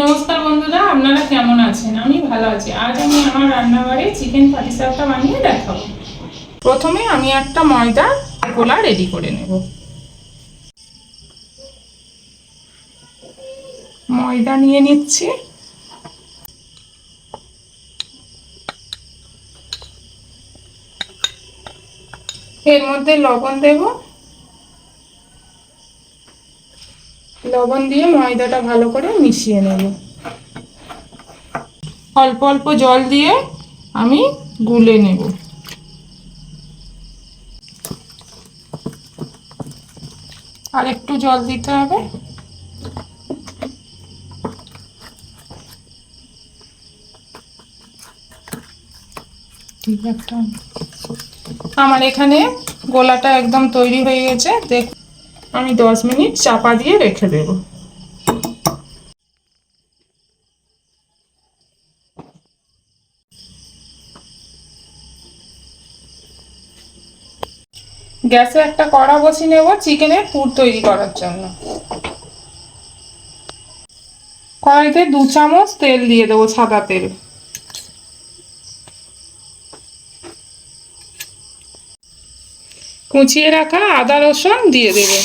নমস্কার বন্ধুরা, আপনারা কেমন আছেন? আমি ভালো আছি। আজ আমি আমার রান্নাঘরে চিকেন পাটিসাপটা বানিয়ে দেখাবো। প্রথমে আমি একটা ময়দা গোলা রেডি করে নেব। ময়দা নিয়ে নিচ্ছি। এর মধ্যে লবণ দেব। লবণ দিয়ে ময়দাটা ভালো করে মিশিয়ে নেব। অল্প অল্প জল দিয়ে আমি গুলে নেব। আর একটু জল দিতে হবে। আমার এখানে গোলাটা একদম তৈরি হয়ে গেছে। দেখ আমি দশ মিনিট চাপা দিয়ে রেখে দেব। গ্যাসে একটা কড়া বসিয়ে নেব চিকেনের পুর তৈরি করার জন্য। কড়াইতে দু চামচ তেল দিয়ে দেবো সাদা তেল। কুচিয়ে রাখা আদা রসুন দিয়ে দেবে।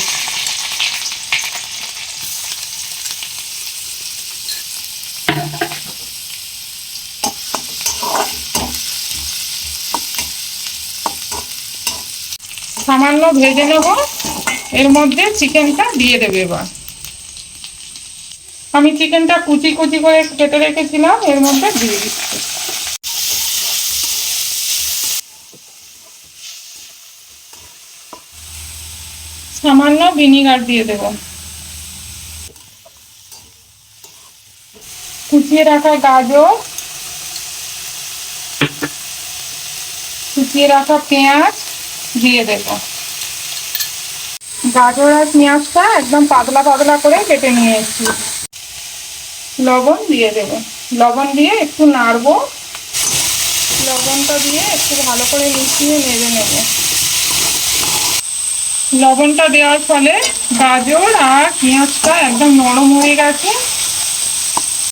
সামান্য ভেজে নেব। এর মধ্যে চিকেনটা দিয়ে দেবে এবার। আমি চিকেনটা কুচি কুচি করে কেটে রেখেছিলাম, এর মধ্যে দিয়ে দিচ্ছি। সামান্য ভিনিগার দিয়ে দেব। কুচিয়ে রাখা গাজর, কুচিয়ে রাখা পেঁয়াজ দিয়ে দেব। গাজর আর পেঁয়াজটা একদম পাতলা পাতলা করে কেটে নিয়ে এসেছি। লবণ দিয়ে দেবো। লবণ দিয়ে একটু নাড়বো। লবণটা দিয়ে একটু ভালো করে মিশিয়ে নেড়ে নেব। লবণটা দেওয়ার ফলে গাজর আর পেঁয়াজটা একদম নরম হয়ে গেছে।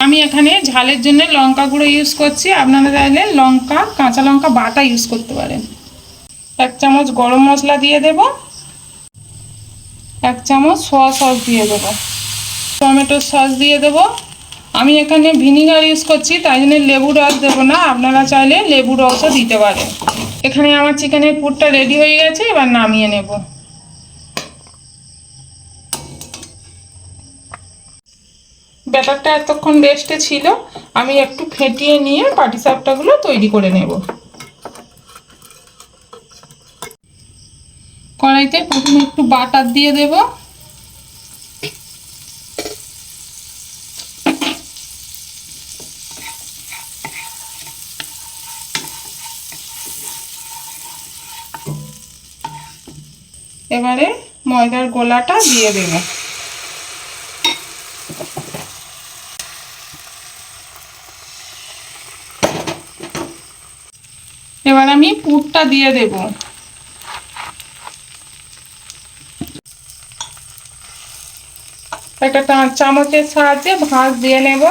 আমি এখানে ঝালের জন্য লঙ্কা গুঁড়ো ইউজ করছি। আপনারা চাইলে লঙ্কা, কাঁচা লঙ্কা বাটা ইউজ করতে পারেন। এক চামচ গরম মশলা দিয়ে দেব। এক চামচ সোয়া সস দিয়ে দেব। টমেটো সস দিয়ে দেব। আমি এখানে ভিনিগার ইউজ করছি, তাই জন্য লেবু রস দেবো না। আপনারা চাইলে লেবু রসও দিতে পারেন। এখানে আমার চিকেনের পুরটা রেডি হয়ে গেছে, এবার নামিয়ে নেব। ব্যাটারটা এতক্ষণ রেস্টে ছিল। আমি একটু ফেটিয়ে নিয়ে পাটিসাপটাগুলো তৈরি করে নেব। কড়াইতে প্রথমে একটু বাটার দিয়ে দেব। এবারে ময়দার গোলাটা দিয়ে দেবো। এবার আমি পুরটা দিয়ে দেব। একটা চামচের সাহায্যে ভাঁজ দিয়ে নেব।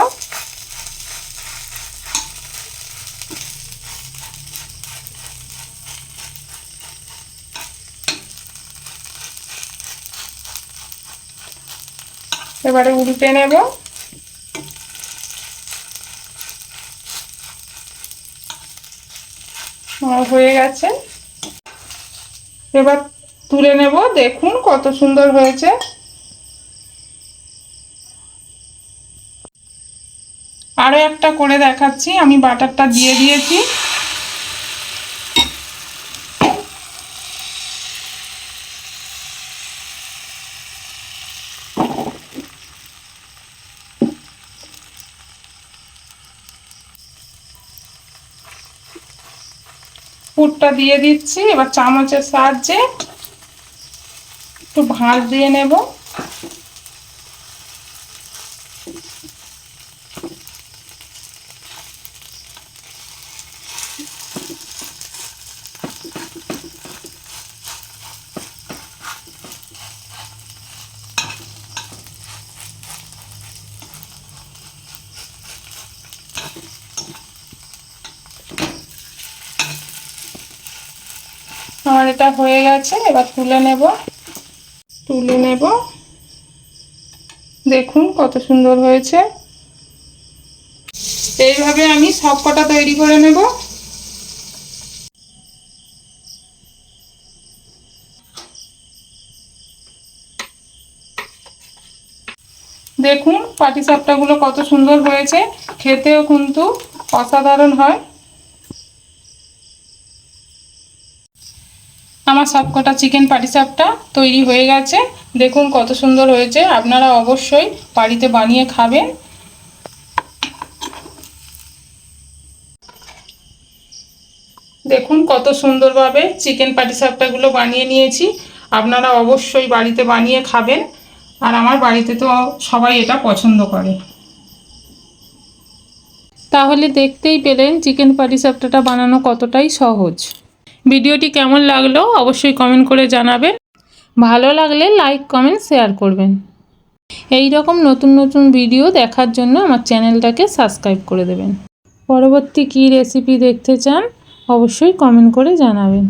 এবারে উল্টে নেব। হয়ে গেছে। এবার তুলে নেব। দেখুন কত সুন্দর হয়েছে। আরও একটা করে দেখাচ্ছি। আমি বাটারটা দিয়ে দিয়েছি। পুরটা দিয়ে দিচ্ছি। এবার চামচের সাহায্যে একটু ভাঁজ দিয়ে নেব। আমার এটা হয়ে গেছে, এবার তুলে নেব। তুলে নেব। দেখুন কত সুন্দর হয়েছে। এইভাবে আমি সব কটা তৈরি করে নেব। দেখুন পাটিসাপটাগুলো কত সুন্দর হয়েছে। খেতেও কিন্তু অসাধারণ হয়। আমার সবকটা চিকেন পাটিসাপটা তৈরি হয়ে গেছে। দেখুন কত সুন্দর হয়েছে। আপনারা অবশ্যই বাড়িতে বানিয়ে খাবেন। দেখুন কত সুন্দরভাবে চিকেন পাটিসাপটাগুলো বানিয়ে নিয়েছি। আপনারা অবশ্যই বাড়িতে বানিয়ে খাবেন। আর আমার বাড়িতে তো সবাই এটা পছন্দ করে। তাহলে দেখতেই পেলেন চিকেন পাটিসাপটাটা বানানো কতটাই সহজ। ভিডিওটি কেমন লাগল অবশ্যই কমেন্ট করে জানাবেন। ভালো লাগলে লাইক কমেন্ট শেয়ার করবেন। এই রকম নতুন নতুন ভিডিও দেখার জন্য আমার চ্যানেলটাকে সাবস্ক্রাইব করে দেবেন। পরবর্তী কী রেসিপি দেখতে চান অবশ্যই কমেন্ট করে জানাবেন।